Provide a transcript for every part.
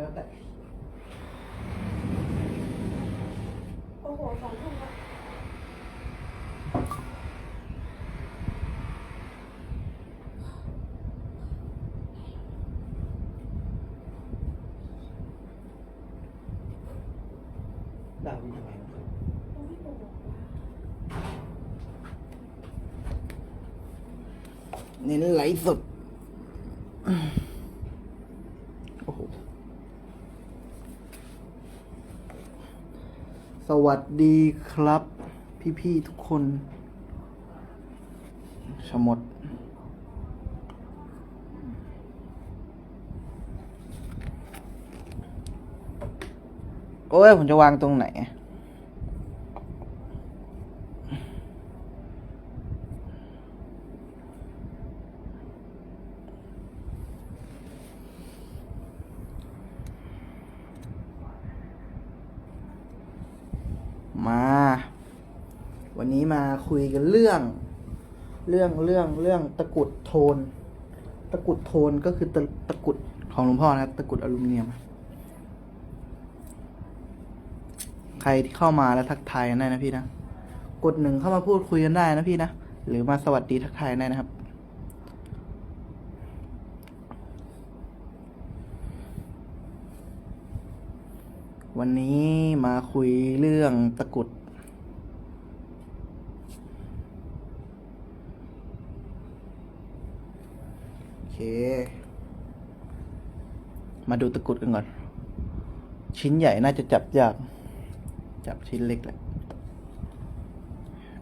แล้วแต่โอ้โหสองทุ่มแล้วด่าวิทำไมวะโอ้ยโอ้โหเน้นไหลฟ์สดโอ้โห สวัสดีครับ พี่ ๆ ทุกคนชมด โอ้ย ผมจะวางตรงไหน มา วันนี้มาคุย กันเรื่อง เรื่องเรื่องเรื่องตะกุดโทน ตะกุดโทนก็คือตะตะกุดของหลวงพ่อนะครับตะกุดอลูมิเนียม ใครที่เข้ามาแล้วทักทายกันได้นะพี่นะ กดหนึ่งเข้ามาพูดคุยกันได้นะพี่นะ หรือมาสวัสดีทักทายได้นะครับวันนี้มาคุยเรื่องตะกุด โอเค มาดูตะกรุดกันก่อน ชิ้นใหญ่น่าจะจับยาก จับชิ้นเล็กแหละ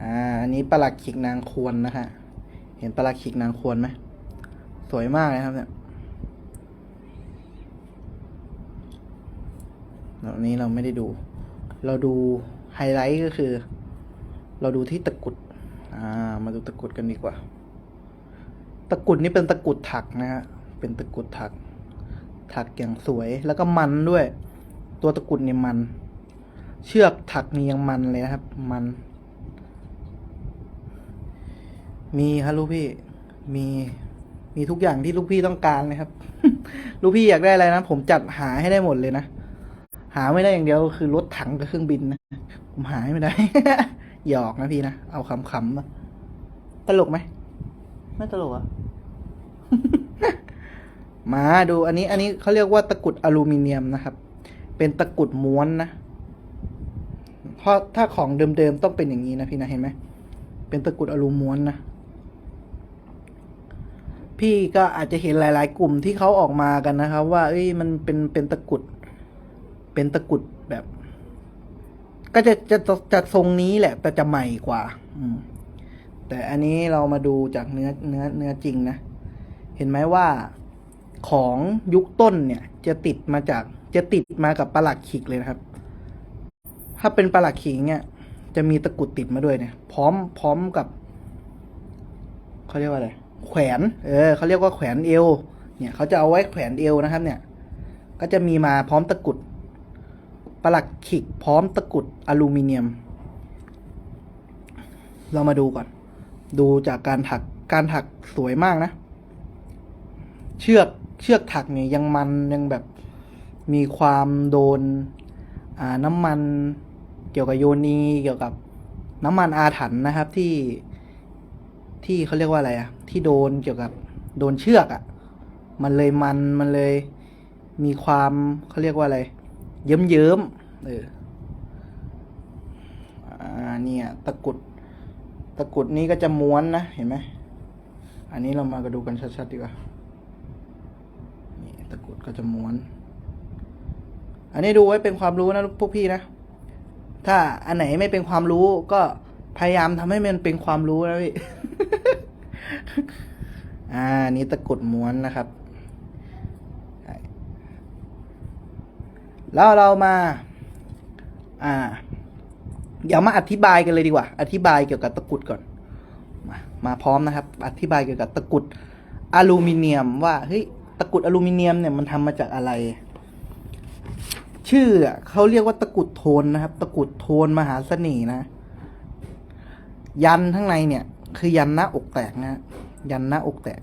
อ่าอันนี้ปลักขิกนางควรนะฮะ เห็นปลักขิกนางควรไหม สวยมากเลยครับเนี่ยแล้วอันนี้เราไม่ได้ดู เราดูไฮไลท์ก็คือ เราดูที่ตะกรุด อ่า มาดูตะกรุดกันดีกว่า ตะกรุดนี่เป็นตะกรุดถักนะฮะเป็นตะกรุดถัก ถักอย่างสวยแล้วก็มันด้วย ตัวตะกรุดเนี่ยมัน เชือกถักนี่ยังมันเลยนะครับ มัน มีครับลูกพี่ มีมีทุกอย่างที่ลูกพี่ต้องการเลยครับ ลูกพี่อยากได้อะไรนะ ผมจัดหาให้ได้หมดเลยนะ หาไม่ได้อย่างเดียวคือรถถังกับเครื่องบินนะ ผมหาไม่ได้ หยอกนะพี่นะ เอาคำๆนะตลกไหม ไม่ตลกอะ มาดูอันนี้ อันนี้เขาเรียกว่าตะกุดอลูมิเนียมนะครับ เป็นตะกุดม้วนนะเพราะถ้าของเดิมๆต้องเป็นอย่างนี้นะพี่นะเห็นไหมเป็นตะกุดอลูม้วนนะพี่ก็อาจจะเห็นหลาย ๆ กลุ่มที่เขาออกมากันนะครับ ว่า เอ้ยมันเป็นเป็นตะกุด เป็นตะกุดแบบ ก็จะจะจะจะทรงนี้แหละ แต่จะใหม่กว่า อืมแต่อันนี้เรามาดูจากเนื้อเนื้อเนื้อจริงนะ เห็นไหมว่าของยุคต้นเนี่ยจะติดมาจากจะติดมากับประหลักขิกเลยนะครับ ถ้าเป็นประหลักขิกเนี่ย จะมีตะกุดติดมาด้วยเนี่ย พร้อมพร้อมกับเขาเรียกว่าอะไรแขวนเออเขาเรียกว่าแขวนเอวเนี่ยเขาจะเอาไว้แขวนเอวนะครับ เนี่ย ก็จะมีมาพร้อมตะกุดประหลักขิกพร้อมตะกุดอลูมิเนียม เรามาดูก่อน ดูจากการถักการถักสวยมากนะ เชือกเชือกถักเนี่ยยังมันยังแบบมีความโดนอ่าน้ำมันเกี่ยวกับโยนีเกี่ยวกับน้ำมันอาถรรพ์นะครับที่ที่เขาเรียกว่าอะไรอะที่โดนเกี่ยวกับโดนเชือกอะมันเลยมันมันเลยมีความเขาเรียกว่าอะไร เยิ้มเยิ้มเอออ่าเนี่ยตะกุดตะกุดนี้ก็จะม้วนนะเห็นไหมอันนี้เรามาก็ดูกันชัดๆดีกว่า ตะกรุดก็จะม้วน อันนี้ดูไว้เป็นความรู้นะพวกพี่นะ ถ้าอันไหนไม่เป็นความรู้ก็พยายามทำให้มันเป็นความรู้นะพี่ อ่านี่ตะกรุดม้วนนะครับ แล้วเรามา อ่า เดี๋ยวมาอธิบายกันเลยดีกว่า อธิบายเกี่ยวกับตะกรุดก่อน มามาพร้อมนะครับ อธิบายเกี่ยวกับตะกรุดอลูมิเนียมว่าเฮ้ย ตะกรุดอลูมิเนียมเนี่ยมันทำมาจากอะไร ชื่อเขาเรียกว่าตะกรุดโทนนะครับ ตะกรุดโทนมหาเสน่ห์นะ ยันข้างในเนี่ย คือยันหน้าอกแตกนะ ยันหน้าอกแตก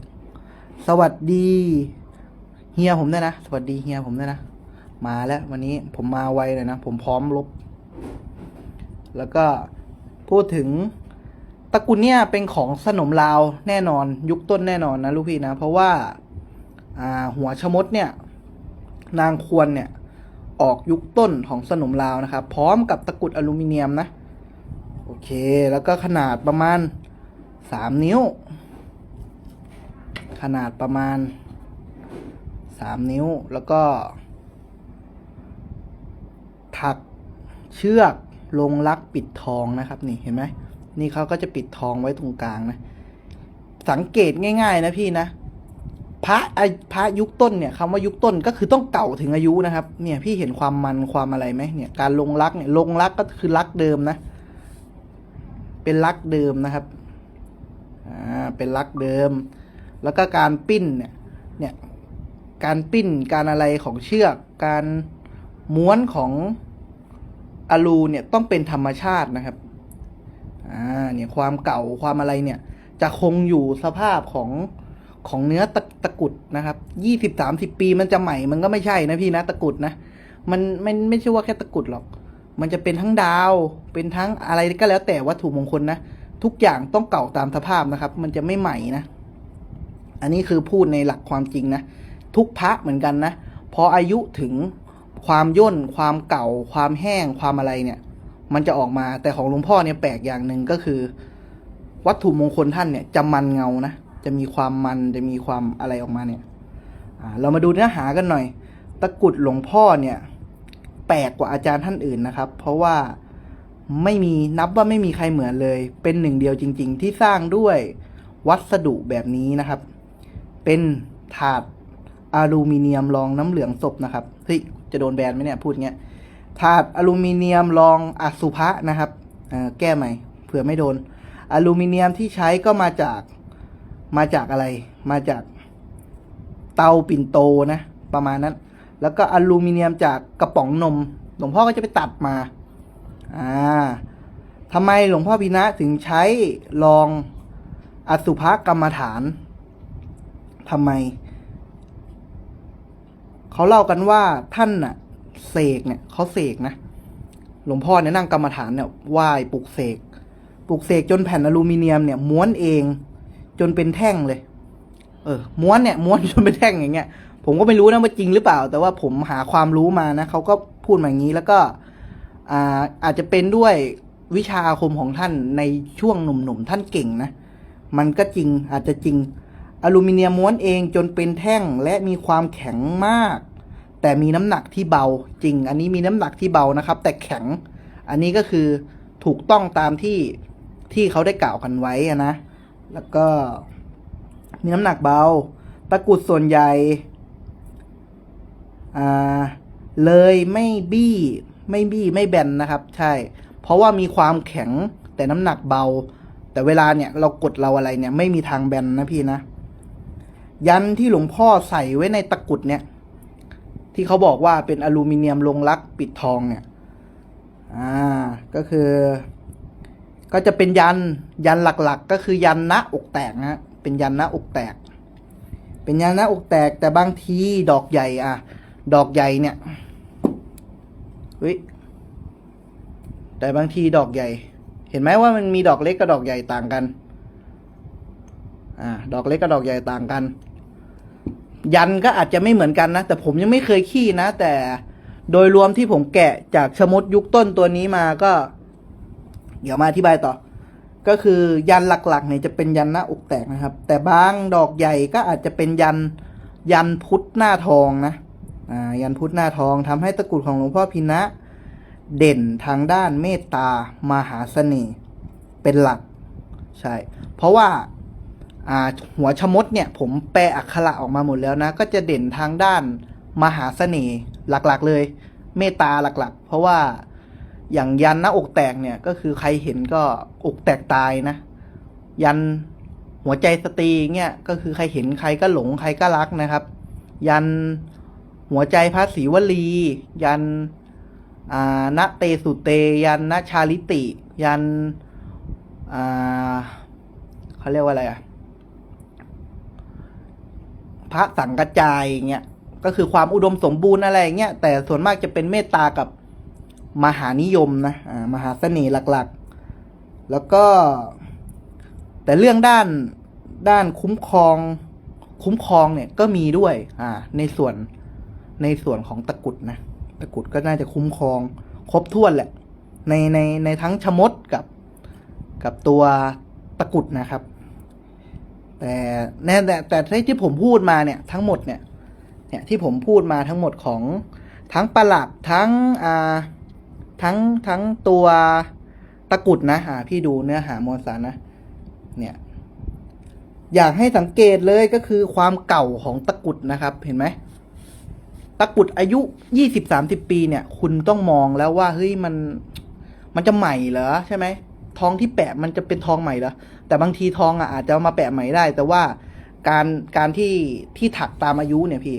สวัสดีเฮียผมด้วยนะ สวัสดีเฮียผมด้วยนะ มาแล้ว วันนี้ผมมาไวเลยนะ ผมพร้อมลบ แล้วก็พูดถึงตะกูลเนี่ยเป็นของสนมลาวแน่นอน ยุคต้นแน่นอนนะลูกพี่นะ เพราะว่า หัวชะมดเนี่ยนางควรเนี่ยออกยุคต้นของสนมลาวนะครับ พร้อมกับตะกุดอลูมิเนียมนะโอเค แล้วก็ขนาดประมาณสามนิ้ว ขนาดประมาณสามนิ้วแล้วก็ ถักเชือกลงลักปิดทองนะครับ นี่เห็นไหมนี่เขาก็จะปิดทองไว้ตรงกลางนะ สังเกตง่าย ๆ นะพี่นะ พระไอพระยุคต้นเนี่ยคำว่ายุคต้นก็คือต้องเก่าถึงอายุนะครับ เนี่ยพี่เห็นความมันความอะไรไหมเนี่ย การลงรักเนี่ยลงรักก็คือรักเดิมนะ เป็นรักเดิมนะครับ อ่า เป็นรักเดิม แล้วก็การปิ้นเนี่ย เนี่ย การปิ้นการอะไรของเชือก การม้วนของอลูเนี่ยต้องเป็นธรรมชาตินะครับ อ่า เนี่ยความเก่าความอะไรเนี่ย จะคงอยู่สภาพของ ของเนื้อตะตะกุดนะครับยี่สิบสามสิบปีมันจะใหม่มันก็ไม่ใช่นะพี่นะตะกุดนะ มันไม่ไม่ใช่ว่าแค่ตะกุดหรอก มันจะเป็นทั้งดาว เป็นทั้งอะไรก็แล้วแต่วัตถุมงคลนะ ทุกอย่างต้องเก่าตามสภาพนะครับ มันจะไม่ใหม่นะ อันนี้คือพูดในหลักความจริงนะ ทุกพระเหมือนกันนะ พออายุถึงความย่น ความเก่า ความแห้ง ความอะไรเนี่ย มันจะออกมา แต่ของหลวงพ่อเนี่ยแปลกอย่างหนึ่งก็คือ วัตถุมงคลท่านเนี่ยจะมันเงานะ จะมีความมันจะมีความอะไรออกมาเนี่ยเรามาดูเนื้อหากันหน่อย ตะกรุดหลวงพ่อเนี่ยแปลกกว่าอาจารย์ท่านอื่นนะครับ เพราะว่าไม่มีนับว่าไม่มีใครเหมือนเลย เป็นหนึ่งเดียวจริง ๆ ที่สร้างด้วยวัสดุแบบนี้นะครับ เป็นถาดอลูมิเนียมรองน้ำเหลืองศพนะครับเฮ้ยจะโดนแบนไหมเนี่ยพูดเงี้ยถาดอลูมิเนียมรองอสุภะนะครับอ่อแก้ใหม่เผื่อไม่โดน อลูมิเนียมที่ใช้ก็มาจาก มาจากอะไร มาจากเตาปิ่นโตนะ ประมาณนั้น แล้วก็อลูมิเนียมจากกระป๋องนม หลวงพ่อก็จะไปตัดมา อ่าทำไมหลวงพ่อพินะถึงใช้รองอสุภกรรมฐานทำไม เขาเล่ากันว่าท่านน่ะ เสกเนี่ยเขาเสกนะ หลวงพ่อเนี่ยนั่งกรรมฐานเนี่ยไหว้ปลุกเสกปลุกเสกจนแผ่นอลูมิเนียมเนี่ยม้วนเอง จนเป็นแท่งเลย เออ ม้วนเนี่ยม้วนจนเป็นแท่งอย่างเงี้ย ผมก็ไม่รู้นะว่าจริงหรือเปล่า แต่ว่าผมหาความรู้มานะเขาก็พูดมาอย่างนี้แล้วก็อ่าอาจจะเป็นด้วยวิชาอาคมของท่านในช่วงหนุ่มๆท่านเก่งนะ มันก็จริงอาจจะจริง อลูมิเนียมม้วนเองจนเป็นแท่งและมีความแข็งมาก แต่มีน้ำหนักที่เบาจริง อันนี้มีน้ำหนักที่เบานะครับ แต่แข็ง อันนี้ก็คือถูกต้องตามที่ที่เขาได้กล่าวกันไว้นะ แล้วก็มีน้ำหนักเบา ตะกุดส่วนใหญ่อ่าเลยไม่บี้ไม่บี้ไม่แบนนะครับ ใช่ เพราะว่ามีความแข็งแต่น้ำหนักเบา แต่เวลาเนี่ยเรากดเราอะไรเนี่ย ไม่มีทางแบนนะพี่นะ ยันที่หลวงพ่อใส่ไว้ในตะกุดเนี่ย ที่เขาบอกว่าเป็นอลูมิเนียมลงรักปิดทองเนี่ย อ่า ก็คือ ก็จะเป็นยันยันหลักๆ ก็คือยันหน้าอกแตกนะเป็นยันหน้าอกแตก เป็นยันหน้าอกแตกแต่บางทีดอกใหญ่อะ ดอกใหญ่เนี่ยเฮ้ยแต่บางทีดอกใหญ่ เห็นไหมว่ามันมีดอกเล็กกับดอกใหญ่ต่างกัน อ่า ดอกเล็กกับดอกใหญ่ต่างกัน ยันก็อาจจะไม่เหมือนกันนะ แต่ผมยังไม่เคยขี้นะ แต่โดยรวมที่ผมแกะจากชะมดยุคต้นตัวนี้มาก็ เดี๋ยวมาอธิบายต่อ ก็คือยันหลักๆเนี่ยจะเป็นยันหน้าอกแตกนะครับ แต่บางดอกใหญ่ก็อาจจะเป็นยันยันพุทธหน้าทองนะอ่ายันพุทธหน้าทองทำให้ตะกรุดของหลวงพ่อพินะ เด่นทางด้านเมตตามหาเสน่ห์เป็นหลักใช่ เพราะว่าหัวชะมดเนี่ย ผมแปลอักขระออกมาหมดแล้วนะ ก็จะเด่นทางด้านมหาเสน่ห์หลักๆเลย เมตตาหลักๆ เพราะว่า อย่างยันหน้าอกแตกเนี่ยก็คือใครเห็นก็อกแตกตายนะ ยันหัวใจสตรีเงี้ยก็คือใครเห็นใครก็หลงใครก็รักนะครับ ยันหัวใจพระศรีวลี ยันอ่าณเตสุเต ยันณชาลิติ ยันเขาเรียกว่าอะไรอะพระสังกจายอย่างเงี้ยก็คือความอุดมสมบูรณ์อะไรอย่างเงี้ยแต่ส่วนมากจะเป็นเมตตากับ มหานิยมนะอ่ามหาเสน่ห์หลักๆ แล้วก็ แต่เรื่องด้านด้านคุ้มครอง คุ้มครองเนี่ยก็มีด้วยอ่าในส่วนในส่วนของตะกุดนะตะกุดก็น่าจะคุ้มครอง ครบถ้วนแหละ ในในในทั้งชะมดกับกับตัวตะกุดนะครับ แต่แน่แต่แต่ที่ที่ผมพูดมาเนี่ยทั้งหมดเนี่ยเนี่ยที่ผมพูดมาทั้งหมดของทั้งประหลัดทั้งอ่า ทั้งทั้งตัวตะกุดนะอ่าพี่ดูเนื้อหามวลสารนะ เนี่ย อยากให้สังเกตเลยก็คือความเก่าของตะกุดนะครับ เห็นไหมตะกุดอายุยี่สิบสามสิบปีเนี่ย คุณต้องมองแล้วว่าเฮ้ยมันมันจะใหม่เหรอใช่ไหมทองที่แปะมันจะเป็นทองใหม่เหรอแต่บางทีทองอะอาจจะมาแปะใหม่ได้ แต่ว่าการการที่ที่ถักตามอายุเนี่ยพี่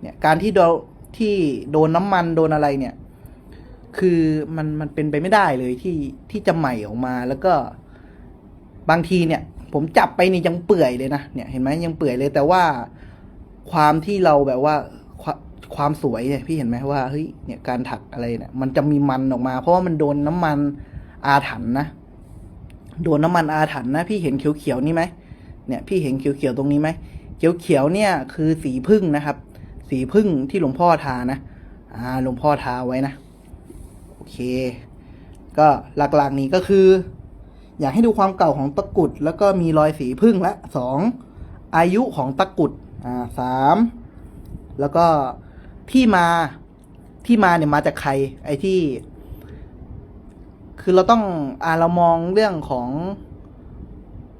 เนี่ยการที่โดนที่โดนน้ำมันโดนอะไรเนี่ย คือมันมันเป็นไปไม่ได้เลยที่ที่จะใหม่ออกมาแล้วก็บางทีเนี่ย ผมจับไปนี่ยังเปื่อยเลยนะเนี่ยเห็นไหมยังเปื่อยเลย แต่ว่าความที่เราแบบว่าความสวยเนี่ยพี่เห็นไหมว่าเฮ้ยเนี่ยการถักอะไรเนี่ยมันจะมีมันออกมา เพราะว่ามันโดนน้ำมันอาถรรพ์นะโดนน้ำมันอาถรรพ์นะพี่เห็นเขียวๆนี่ไหมเนี่ยพี่เห็นเขียวๆตรงนี้ไหมเขียวๆเนี่ยคือสีพึ่งนะครับ สีพึ่งที่หลวงพ่อทานะอ่าหลวงพ่อทาไว้นะ เค ก็หลักๆนี้ก็คือ อยากให้ดูความเก่าของตะกุด แล้วก็มีรอยสีพึ่งละสองอายุของตะกุดอ่าสามแล้วก็ที่มาที่มาเนี่ยมาจากใคร ไอ้ที่ คือเราต้องอ่าเรามองเรื่องของ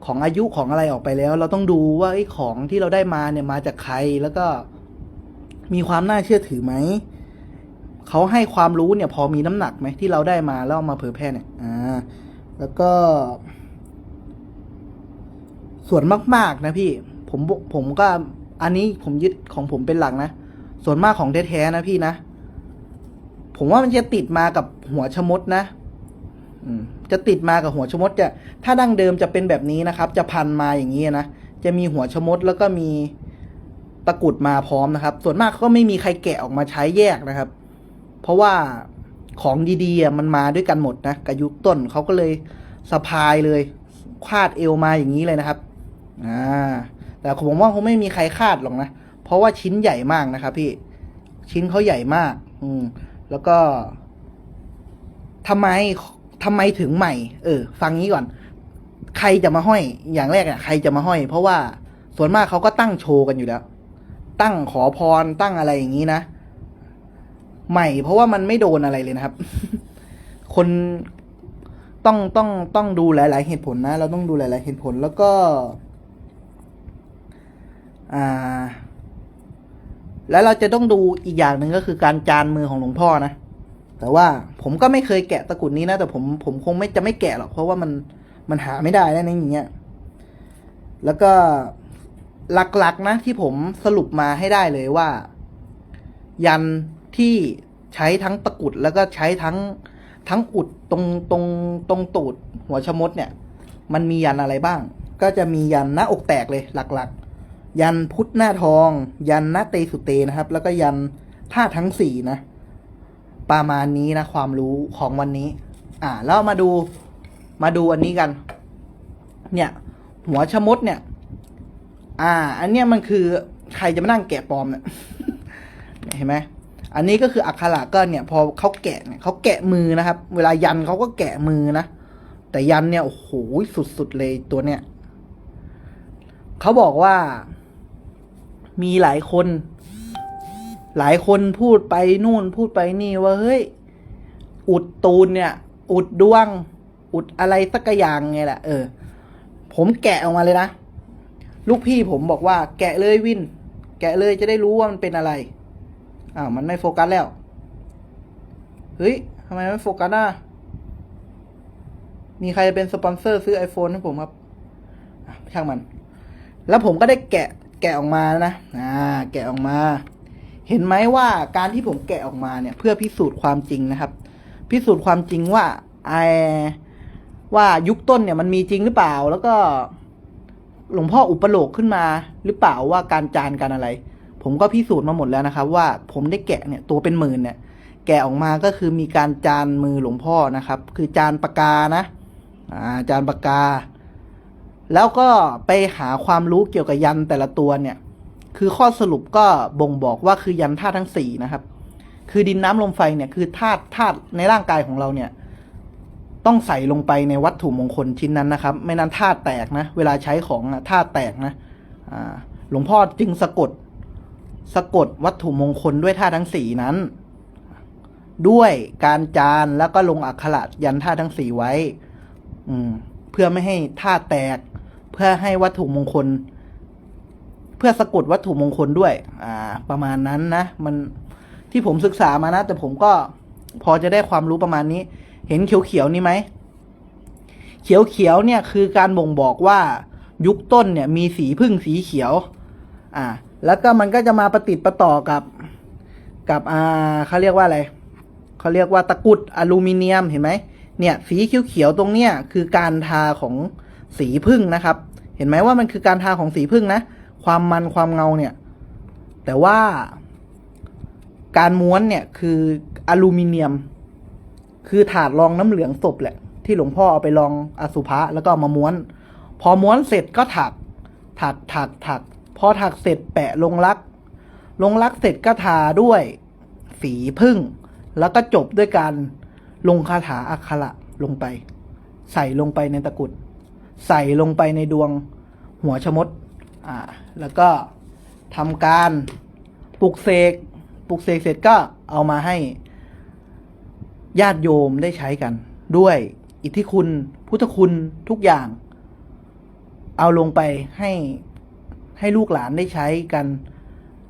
ของอายุของอะไรออกไปแล้ว เราต้องดูว่าไอ้ของที่เราได้มาเนี่ยมาจากใครแล้วก็มีความน่าเชื่อถือไหม เขาให้ความรู้เนี่ยพอมีน้ำหนักไหมที่เราได้มาแล้วเอามาเผยแพร่เนี่ย อ่า แล้วก็ ส่วนมาก ๆ นะพี่ ผมผมก็ อันนี้ผมยึดของผมเป็นหลักนะ ส่วนมากของแท้ๆนะพี่นะ ผมว่ามันจะติดมากับหัวชะมดนะจะติดมากับหัวชะมดจะ ถ้าดั้งเดิมจะเป็นแบบนี้นะครับ จะพันมาอย่างนี้นะ จะมีหัวชะมดแล้วก็มีตะกุดมาพร้อมนะครับ ส่วนมากก็ไม่มีใครแกะออกมาใช้แยกนะครับ เพราะว่าของดีๆมันมาด้วยกันหมดนะกับยุคต้นเขาก็เลยสะพายเลยคาดเอวมาอย่างนี้เลยนะครับอ่าแต่ผมว่าคงไม่มีใครคาดหรอกนะ เพราะว่าชิ้นใหญ่มากนะครับพี่ชิ้นเขาใหญ่มาก อืม แล้วก็ทำไมทำไมถึงใหม่ เออ ฟังนี้ก่อน ใครจะมาห้อย อย่างแรกอะ ใครจะมาห้อย เพราะว่าส่วนมากเขาก็ตั้งโชว์กันอยู่แล้ว ตั้งขอพรตั้งอะไรอย่างนี้นะ ใหม่ เพราะว่ามันไม่โดนอะไรเลยนะครับ คนต้องต้องต้องดูหลาย ๆ เหตุผลนะ เราต้องดูหลาย ๆ เหตุผลแล้วก็อ่า แล้วเราจะต้องดูอีกอย่างหนึ่งก็คือการจานมือของหลวงพ่อนะแต่ว่าผมก็ไม่เคยแกะตะกุดนี้นะ แต่ผมผมคงไม่จะไม่แกะหรอกเพราะว่ามันมันหาไม่ได้แล้วนอย่างเงี้ยแล้วก็หลัก ๆ นะที่ผมสรุปมาให้ได้เลยว่า ยัน ที่ใช้ทั้งตะกุดแล้วก็ใช้ทั้งทั้งอุดตรงตรงตรงตูดหัวชะมดเนี่ย มันมียันอะไรบ้าง ก็จะมียันหน้าอกแตกเลยหลักๆ ยันพุทธหน้าทอง ยันหน้าเตสุเตนะครับ แล้วก็ยันธาทั้งสี่นะ ประมาณนี้นะ ความรู้ของวันนี้ อ่าแล้วมาดูมาดูอันนี้กัน เนี่ย หัวชะมดเนี่ย อ่า อันเนี้ยมันคือใครจะมานั่งแกะปลอมเนี่ยเห็นไหม อันนี้ก็คืออักขระก็เนี่ยพอเขาแกะเนี่ยเขาแกะมือนะครับ เวลายันเขาก็แกะมือนะ แต่ยันเนี่ยโอ้โหสุดๆเลยตัวเนี่ยเขาบอกว่า มีหลายคน หลายคนพูดไปนู่นพูดไปนี่ว่าเฮ้ยอุดตูนเนี่ย อุดดวง อุดอะไรสักอย่างไงแหละเออ ผมแกะออกมาเลยนะ ลูกพี่ผมบอกว่า แกะเลยวิน แกะเลยจะได้รู้ว่ามันเป็นอะไร อ้าวมันไม่โฟกัสแล้ว เฮ้ยทำไมไม่โฟกัสอะมีใครจะเป็นสปอนเซอร์ซื้อ iPhone ให้ผมครับช่างมัน แล้วผมก็ได้แกะแกะออกมานะอ่า แกะออกมา เห็นไหมว่าการที่ผมแกะออกมาเนี่ย เพื่อพิสูจน์ความจริงนะครับ พิสูจน์ความจริงว่าไอว่ายุคต้นเนี่ยมันมีจริงหรือเปล่า แล้วก็ หลวงพ่ออุปโลกขึ้นมา หรือเปล่าว่าการจานการอะไร ผมก็พิสูจน์มาหมดแล้วนะครับ ว่าผมได้แกะเนี่ยตัวเป็นหมื่นเนี่ย แกะออกมาก็คือมีการจานมือหลวงพ่อนะครับ คือจานปากกานะอ่าจานปากกา แล้วก็ไปหาความรู้เกี่ยวกับยันแต่ละตัวเนี่ย คือข้อสรุปก็บ่งบอกว่าคือยันธาตุทั้งสี่นะครับ คือดินน้ำลมไฟเนี่ยคือธาตุธาตุในร่างกายของเราเนี่ยต้องใส่ลงไปในวัตถุมงคลชิ้นนั้นนะครับ ไม่นั้นธาตุแตกนะ เวลาใช้ของธาตุแตกนะอ่าหลวงพ่อจึงสะกด สะกดวัตถุมงคลด้วยธาทั้งสี่นั้น ด้วยการจานแล้วก็ลงอักขระยันธาทั้งสี่ไว้ อืม เพื่อไม่ให้ธาแตก เพื่อให้วัตถุมงคล เพื่อสะกดวัตถุมงคลด้วย อ่า ประมาณนั้นนะมันที่ผมศึกษามานะ แต่ผมก็พอจะได้ความรู้ประมาณนี้ เห็นเขียวๆนี่ไหมเขียวๆเนี่ยคือการบ่งบอกว่ายุคต้นเนี่ยมีสีพึ่งสีเขียว อ่า แล้วก็มันก็จะมาประติดประต่อกับกับอ่าเขาเรียกว่าอะไรเขาเรียกว่าตะกุดอลูมิเนียมเห็นไหมเนี่ยสีเขียวๆตรงเนี้ยคือการทาของสีพึ่งนะครับ เห็นไหมว่ามันคือการทาของสีพึ่งนะ ความมันความเงาเนี่ย แต่ว่าการม้วนเนี่ยคืออลูมิเนียม คือถาดรองน้ำเหลืองศพแหละ ที่หลวงพ่อเอาไปรองอสุภะแล้วก็เอามาม้วน พอม้วนเสร็จก็ถักถักถักถัก พอถักเสร็จแปะลงรัก ลงรักเสร็จก็ทาด้วย สีพึ่ง แล้วก็จบด้วยการลงคาถาอักขระลงไป ใส่ลงไปในตะกุด ใส่ลงไปในดวงหัวชมดอ่าแล้วก็ทำการปลุกเสกปลุกเสกเสร็จก็เอามาให้ญาติโยมได้ใช้กัน ด้วยอิทธิคุณ พุทธคุณทุกอย่าง เอาลงไปให้ ให้ลูกหลานได้ใช้กัน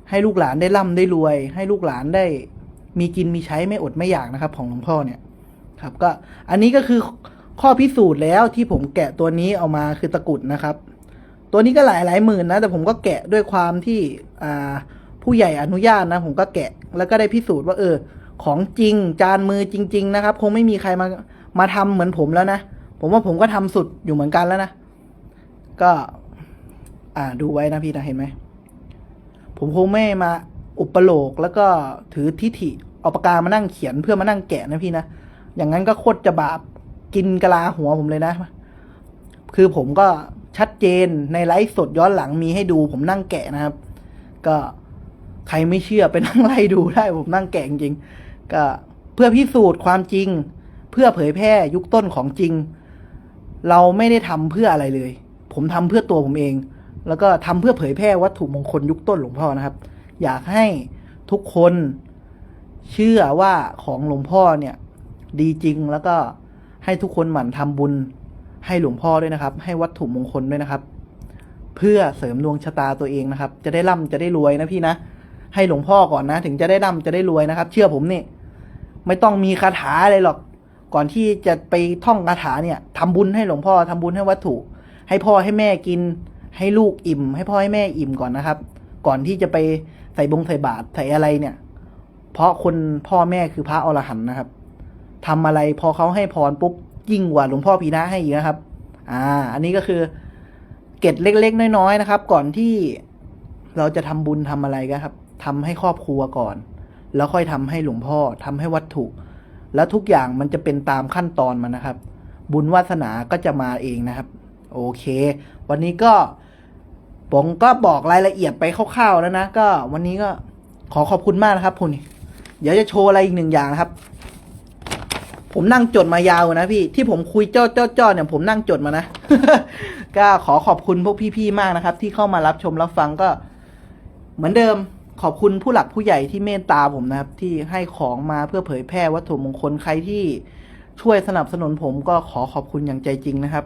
ให้ลูกหลานได้ร่ำได้รวย ให้ลูกหลานได้มีกินมีใช้ไม่อดไม่อยากนะครับ ของหลวงพ่อเนี่ย ครับก็อันนี้ก็คือข้อพิสูจน์แล้วที่ผมแกะตัวนี้เอามาคือตะกรุดนะครับ ตัวนี้ก็หลายหลายหมื่นนะ แต่ผมก็แกะด้วยความที่อ่าผู้ใหญ่อนุญาตนะ ผมก็แกะแล้วก็ได้พิสูจน์ว่า เออ ของจริงจานมือจริง ๆ นะครับ คงไม่มีใครมามาทำเหมือนผมแล้วนะ ผมว่าผมก็ทำสุดอยู่เหมือนกันแล้วนะ ก็ อ่าดูไว้นะพี่นะเห็นไหม ผมคงไม่มาอุปโลกแล้วก็ถือทิฐิเอาปากกามานั่งเขียนเพื่อมานั่งแกะนะพี่นะ อย่างนั้นก็โคตรจะบาปกินกะลาหัวผมเลยนะ คือผมก็ชัดเจนในไลฟ์สดย้อนหลังมีให้ดู ผมนั่งแกะนะครับ ก็ใครไม่เชื่อไปนั่งไล่ดูได้ผมนั่งแกะจริงก็เพื่อพิสูจน์ความจริง เพื่อเผยแพร่ยุคต้นของจริง เราไม่ได้ทำเพื่ออะไรเลย ผมทำเพื่อตัวผมเอง แล้วก็ทำเพื่อเผยแพร่วัตถุมงคลยุคต้นหลวงพ่อนะครับ อยากให้ทุกคนเชื่อว่าของหลวงพ่อเนี่ย ดีจริงแล้วก็ให้ทุกคนหมั่นทำบุญให้หลวงพ่อด้วยนะครับ ให้วัตถุมงคลด้วยนะครับ เพื่อเสริมดวงชะตาตัวเองนะครับ จะได้ร่ำจะได้รวยนะพี่นะให้หลวงพ่อก่อนนะ ถึงจะได้ร่ำจะได้รวยนะครับ เชื่อผมนี่ไม่ต้องมีคาถาอะไรหรอก ก่อนที่จะไปท่องคาถาเนี่ยทำบุญให้หลวงพ่อทำบุญให้วัตถุ ให้พ่อให้แม่กิน ให้ลูกอิ่ม ให้พ่อให้แม่อิ่มก่อนนะครับ ก่อนที่จะไปใส่บงใส่บาตรใส่อะไรเนี่ย เพราะคนพ่อแม่คือพระอรหันต์นะครับทำอะไรพอเขาให้พรปุ๊บยิ่งกว่าหลวงพ่อพีนะให้อีกนะครับ อ่า อันนี้ก็คือเก็ดเล็กๆน้อยๆนะครับ ก่อนที่เราจะทำบุญทำอะไรกันครับทำให้ครอบครัวก่อน แล้วค่อยทำให้หลวงพ่อทำให้วัตถุ แล้วทุกอย่างมันจะเป็นตามขั้นตอนมันนะครับ บุญวาสนาก็จะมาเองนะครับ โอเค วันนี้ก็ผมก็บอกรายละเอียดไปคร่าวๆแล้วนะ ก็วันนี้ก็ขอขอบคุณมากนะครับคุณเดี๋ยวจะโชว์อะไรอีกหนึ่งอย่างนะครับ ผมนั่งจดมายาวนะพี่ที่ผมคุยเจ้าเจ้าเจ้าเนี่ยผมนั่งจดมานะ ก็ขอขอบคุณพวกพี่ๆมากนะครับ ที่เข้ามารับชมรับฟังก็ เหมือนเดิมขอบคุณผู้หลักผู้ใหญ่ที่เมตตาผมนะครับ ที่ให้ของมาเพื่อเผยแพร่วัตถุมงคลใครที่ช่วยสนับสนุนผมก็ขอขอบคุณอย่างใจจริงนะครับ